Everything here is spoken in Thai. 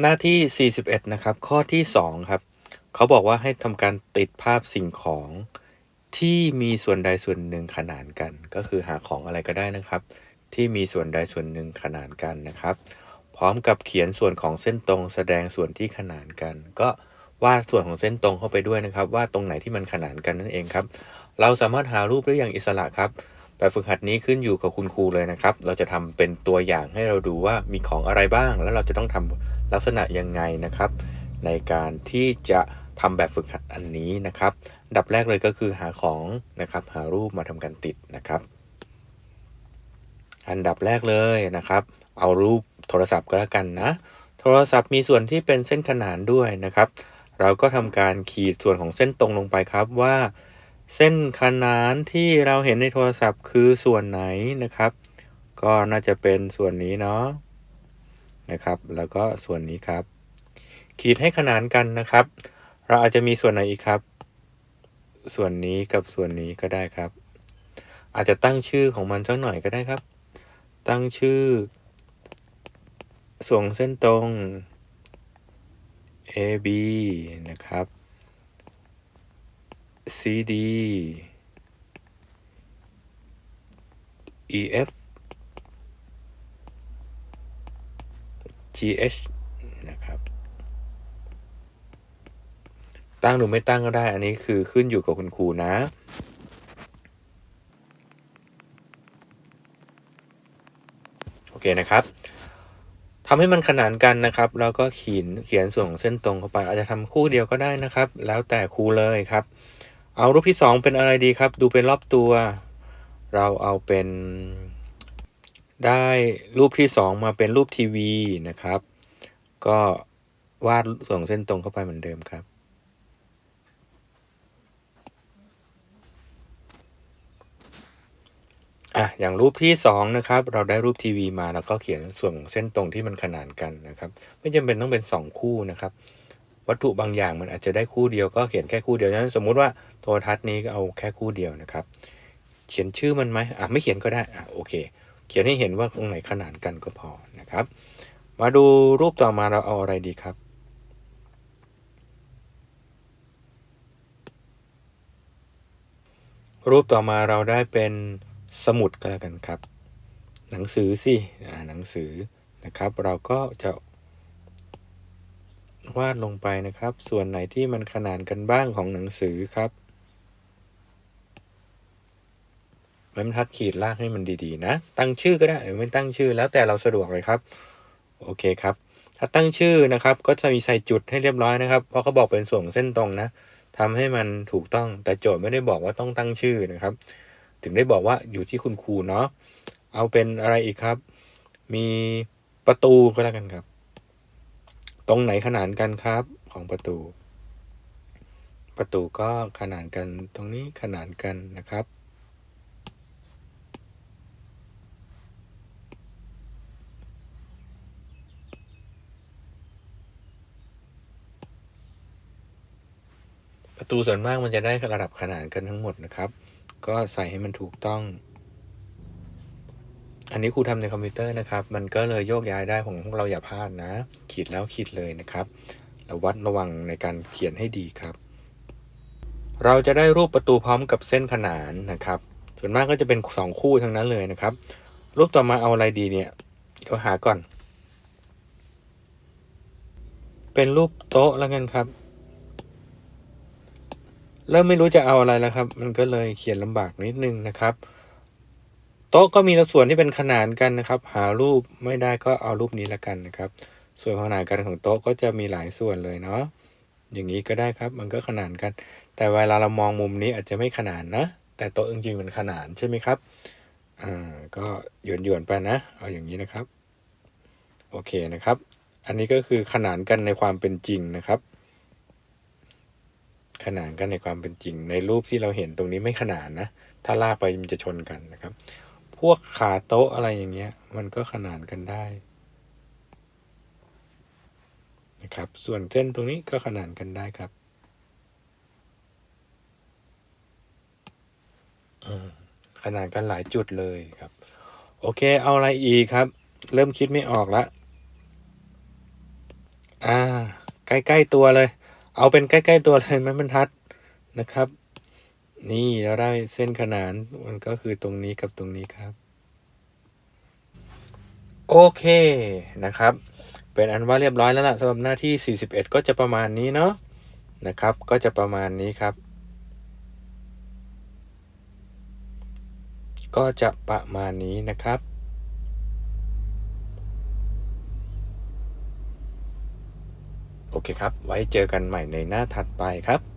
หน้าที่ 41 นะครับ ข้อที่ 2 ครับ เขาบอกว่าให้ทำการติดภาพสิ่งของที่มีส่วนใดส่วนหนึ่งขนานกัน ก็คือหาของอะไรก็ได้นะครับ ที่มีส่วนใดส่วนหนึ่งขนานกันนะครับ พร้อมกับเขียนส่วนของเส้นตรง แสดงส่วนที่ขนานกัน ก็วาดส่วนของเส้นตรงเข้าไปด้วยนะครับ ว่าตรงไหนที่มันขนานกันนั่นเองครับ เราสามารถหารูปได้อย่างอิสระครับ แบบฝึกหัดนี้ขึ้นอยู่กับคุณครูเลยนะครับ เราจะทำเป็นตัวอย่างให้เราดูว่ามีของอะไรบ้าง แล้วเราจะต้องทำลักษณะยังไงนะครับ ในการที่จะทำแบบฝึกหัดอันนี้นะครับดับแรกเลยก็คือหาของนะครับ หารูปมาทำการติดนะครับ อันดับแรกเลยนะครับ เอารูปโทรศัพท์ก็แล้วกันนะ โทรศัพท์มีส่วนที่เป็นเส้นขนานด้วยนะครับ เราก็ทำการขีดส่วนของเส้นตรงลงไปครับว่า เส้นขนานที่เราเห็นในโทรศัพท์คือส่วนไหนนะครับ ก็น่าจะเป็นส่วนนี้เนาะนะครับ แล้วก็ส่วนนี้ครับ ขีดให้ขนานกันนะครับ เราอาจจะมีส่วนไหนอีกครับ ส่วนนี้กับส่วนนี้ก็ได้ครับ อาจจะตั้งชื่อของมันสักหน่อยก็ได้ครับ ตั้งชื่อส่วนเส้นตรง AB นะครับ CD EF GH นะครับ ตั้งหรือไม่ตั้งก็ได้ อันนี้คือขึ้นอยู่กับคุณครูนะโอเคนะครับทำให้มันขนานกันนะครับ แล้วก็เขียนเขียนส่วนของเส้นตรงเข้าไป อาจจะทำคู่เดียวก็ได้นะครับ แล้วแต่ครูเลยครับ เอารูปที่สองเป็นอะไรดีครับ ดูเป็นรอบตัว เราเอาเป็น ได้รูปที่สองมาเป็นรูปทีวีนะครับ ก็วาดส่วนของเส้นตรงเข้าไปเหมือนเดิมครับ อะ อย่างรูปที่สองนะครับ เราได้รูปทีวีมาแล้วก็เขียนส่วนเส้นตรงที่มันขนานกันนะครับ ไม่จำเป็นต้องเป็นสองคู่นะครับ วัตถุบางอย่างมันอาจจะได้คู่เดียวก็เขียนแค่คู่เดียวฉะนั้นสมมุติว่าโทรทัศน์นี้ก็เอาแค่คู่เดียวนะครับ เขียนชื่อมันไหมอะไม่เขียนก็ได้อะโอเค เขียนให้เห็นว่าตรงไหนขนานกันก็พอนะครับ มาดูรูปต่อมาเราเอาอะไรดีครับ รูปต่อมาเราได้เป็นสมุดก็แล้วกันครับ หนังสือสิอ่าหนังสือนะครับ เราก็จะ วาดลงไปนะครับ ส่วนไหนที่มันขนานกันบ้างของหนังสือครับไม้บรรทัดขีดลากให้มันดีๆ นะ ตั้งชื่อก็ได้หรือไม่ตั้งชื่อแล้วแต่เราสะดวกเลยครับ โอเคครับ ถ้าตั้งชื่อนะครับ ก็จะมีใส่จุดให้เรียบร้อยนะครับ เพราะเขาบอกเป็นส่วนเส้นตรงนะทำให้มันถูกต้อง แต่โจทย์ไม่ได้บอกว่าต้องตั้งชื่อนะครับ ถึงได้บอกว่าอยู่ที่คุณครูเนาะ เอาเป็นอะไรอีกครับ มีประตูก็แล้วกันครับ ตรงไหนขนานกันครับ ของประตู ประตูก็ขนานกันตรงนี้ขนานกันนะครับ ประตูส่วนมากมันจะได้ระดับขนานกันทั้งหมดนะครับ ก็ใส่ให้มันถูกต้อง อันนี้ครูทำในคอมพิวเตอร์นะครับ มันก็เลยโยกย้ายได้ของพวกเราอย่าพลาดนะ ขีดแล้วขีดเลยนะครับระวัดระวังในการเขียนให้ดีครับ เราจะได้รูปประตูพร้อมกับเส้นขนานนะครับ ส่วนมากก็จะเป็นสองคู่ทั้งนั้นเลยนะครับ รูปต่อมาเอาอะไรดีเนี่ยก็หาก่อน เป็นรูปโต๊ะแล้วกันครับเริ่มไม่รู้จะเอาอะไรแล้วครับ มันก็เลยเขียนลำบากนิดนึงนะครับ โต๊ะก็มีส่วนที่เป็นขนานกันนะครับ หารูปไม่ได้ก็เอารูปนี้ละกันนะครับ ส่วนขนานกันของโต๊ะก็จะมีหลายส่วนเลยเนาะอย่างนี้ก็ได้ครับมันก็ขนานกัน แต่เวลาเรามองมุมนี้อาจจะไม่ขนานนะ แต่โต๊ะจริงๆมันขนานใช่ไหมครับอ่าก็หยวนๆไปนะเอาอย่างนี้นะครับโอเคนะครับ อันนี้ก็คือขนานกันในความเป็นจริงนะครับ ขนานกันในความเป็นจริง ในรูปที่เราเห็นตรงนี้ไม่ขนานนะ ถ้าลากไปมันจะชนกันนะครับ วกขาโต๊ะอะไรอย่างเงี้ย มันก็ขนานกันได้นะครับ ส่วนเส้นตรงนี้ก็ขนานกันได้ครับขนานกันหลายจุดเลยครับ โอเค เอาอะไรอีกครับ เริ่มคิดไม่ออกละอ่า ใกล้ๆตัวเลย เอาเป็นใกล้ ๆ ตัวเลยไม้บรรทัดนะครับ นี่เราได้เส้นขนานมันก็คือตรงนี้กับตรงนี้ครับ โอเคนะครับ เป็นอันว่าเรียบร้อยแล้วล่ะสำหรับหน้าที่ 41 ก็จะประมาณนี้เนาะนะครับ ก็จะประมาณนี้ครับ ก็จะประมาณนี้นะครับโอเคครับ ไว้เจอกันใหม่ในหน้าถัดไปครับ